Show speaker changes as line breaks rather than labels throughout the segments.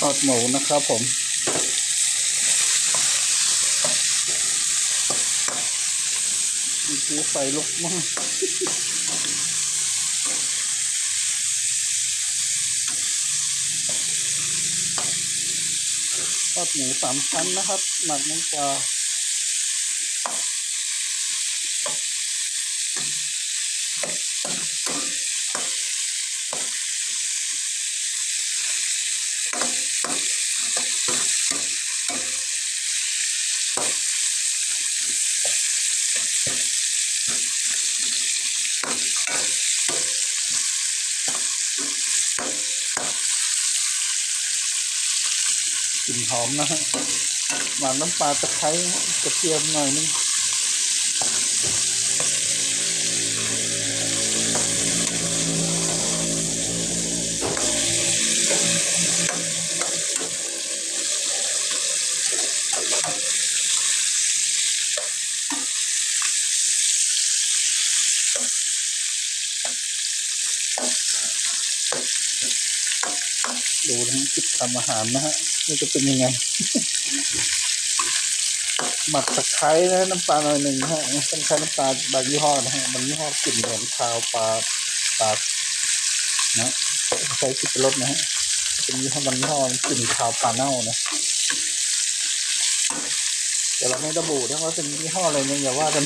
ทอดหมูนะครับผมดูไฟลุกมากทอดหมูสามชั้นนะครับ หมักน้ำปลา กลิ่นหอมนะฮะหมักน้ำปลาตะไคร้กระเทียมหน่อยนึงดูนะฮะ คิดทำอาหารนะฮะนี่จะเป็นยังไง หมักตะไคร้นะน้ำปลาหน่อยหนึ่งนะฮะต้องใช้น้ำปลาบางยี่ห้อนะฮะบางยี่ห้อกลิ่นเหมือนคาวปลาปลานะใช้สิบรสนะฮะเป็นยี่ห้อบางยี่ห้อกลิ่นคาวปลาเน่านะแต่เราไม่ระบุนะว่าเป็นยี่ห้ออะไรเนี่ยอย่าว่ากัน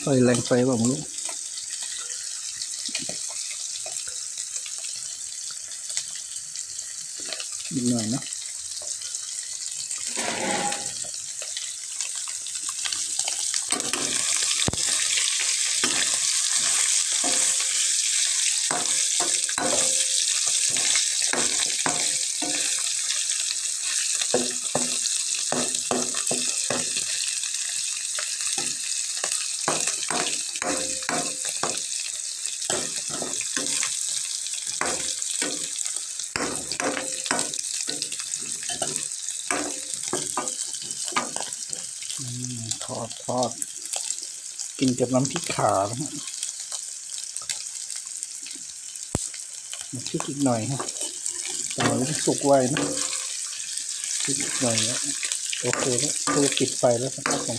ไฟแรงไฟบ้างลูกอีกหน่อยนะ ทอดทอด กินกับน้ำพริกขานะฮะมาพริกอีกหน่อยฮะแต่มันไม่สุกไวนะพริกอีกหน่อยนะโอเคแล้วคือปิดไฟแล้วครับผม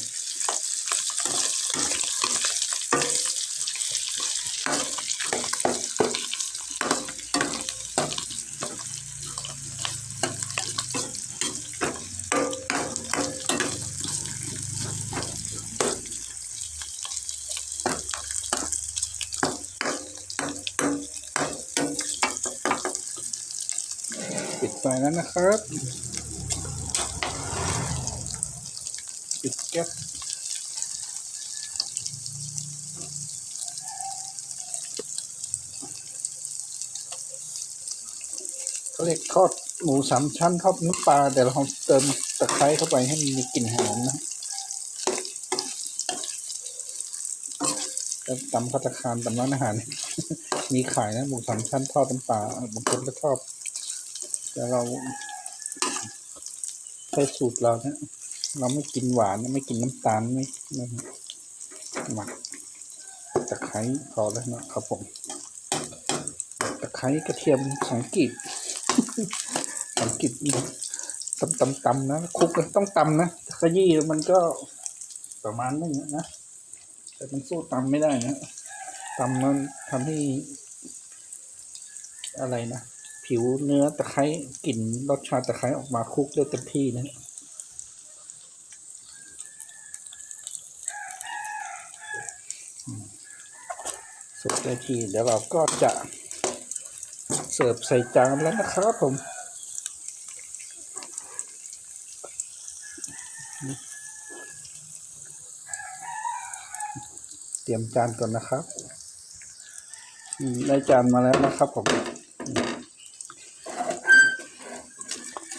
ปิดไฟแล้วนะครับ ปิดแก๊สเขาเรียกทอดหมูสามชั้นทอดน้ำปลาแต่เราเติมตะไคร้เข้าไปให้มันมีกลิ่นหอมนะแล้วตำพัตาคารตำร้านอาหาร มีขายนะหมูสามชั้นทอดน้ำปลาบางคนก็ชอบ แต่เราใช้สูตรเราเนี่ยเราไม่กินหวานไม่กินน้ำตาลไม่ไม่หมักตะไคร้พอแล้วนะครับผมตะไคร้กระเทียมสังกิตสังกิตตำตำตำนะคุกต้องตำนะขยี้มันก็ประมาณนึงนะแต่มันสู้ตำไม่ได้นะตำมันทำให้อะไรนะ ผิวเนื้อตะไคร้กลิ่นรสชาติตะไคร้ออกมาคลุกได้เต็มที่นะสุดได้ที่เดี๋ยวเราก็จะเสิร์ฟใส่จานแล้วนะครับผมเตรียมจานก่อนนะครับ ได้จานมาแล้วนะครับผม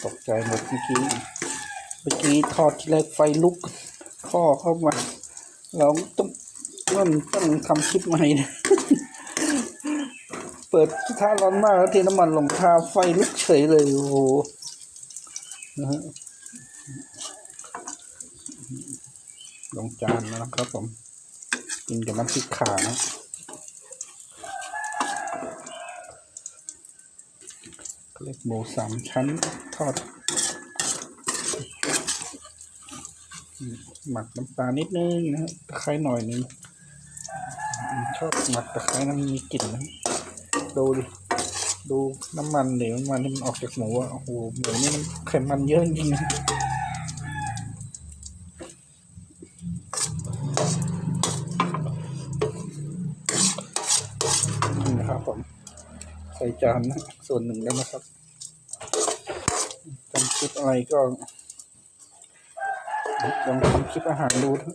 ตกใจหมดเมื่อกี้ เมื่อกี้ทอดที่แรกไฟลุกท่อเข้ามา เราต้องต้องต้องทำคลิปใหม่นะเปิดกระทะร้อนมากแล้วเทน้ำมันลงทาไฟลุกเฉยเลยโอ้โหนะฮะลงจานแล้วนะครับผมกินกับน้ำพริกขานะ เขาเรียกหมูสามชั้นทอด หมักน้ำปลานิดนึงนะฮะตะไคร้หน่อยนึงชอบหมักตะไคร้น้ำมีกลิ่นนะดูดิดูน้ำมันเดี๋ยวน้ำมันที่มันออกจากหมูอะโอ้โหหมูนี่มันไขมันเยอะจริงนะนี่นะครับผม ใส่จานนะส่วนหนึ่งแล้วนะครับทำคลิปอะไรก็ลองทำคลิปอาหารดูนะ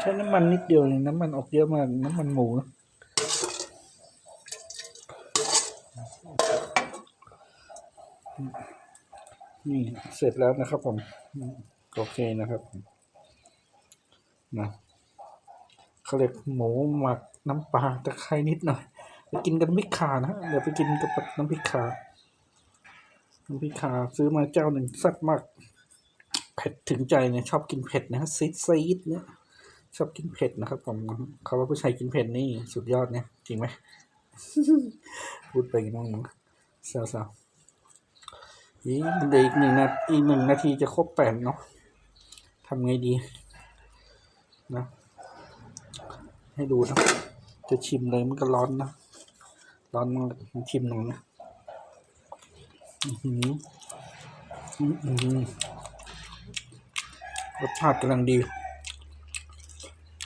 ใช้น้ำมันนิดเดียวเลยน้ำมันออกเยอะมากน้ำมันหมูนี่เสร็จแล้วนะครับผมโอเคนะครับมนะเขาเรียกหมูหมักน้ำปลาตะไคร้นิดหน่อยไปกินกันน้ำพริกขานะเดี๋ยวไปกินกับน้ำพริกขาน้ำพริกขาซื้อมาเจ้าหนึ่งแซ่บมากเผ็ดถึงใจเนี่ยชอบกินเผ็ดนะฮะซีดซีดเนี่ย ชอบกินเผ็ดนะครับผมเขาว่าผู้ชายกินเผ็ดนี่สุดยอดเนี่ยจริงไหมพูดไปกันบ้างมั้งเศร้าๆอีกเดี๋ยวอีกหนึ่งนาทีอีกหนึ่งนาทีจะครบแปดเนาะทำไงดีนะให้ดูนะจะชิมเลยมันก็ร้อนนะร้อนมากชิมหน่อยนะอือหืออือหือรสชาติกำลังดี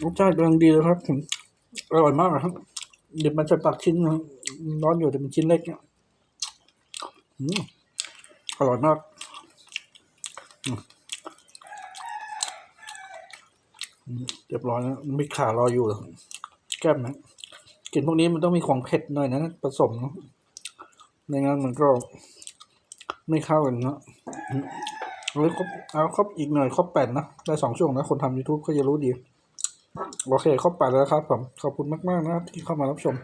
รสชาติกำลังดีเลยครับผมอร่อยมากครับเดี๋ยวมันจะตักชิ้นร้อนอยู่แต่เป็นชิ้นเล็กเนี่ยอร่อยมากเรียบร้อยแล้วม่ขารออยู่ แก้มนะกินพวกนี้มันต้องมีของเผ็ดหน่อยนะผสมนะไม่งั้นมันก็ไม่เข้ากันเนาะเอาครบเอาครบอีกหน่อยครบแปดนะ ได้สองช่วงนะ คนทำ YouTube ก็จะรู้ดี โอเค ครบแปดแล้วครับผม ขอบคุณมาก ๆ นะครับที่เข้ามารับชม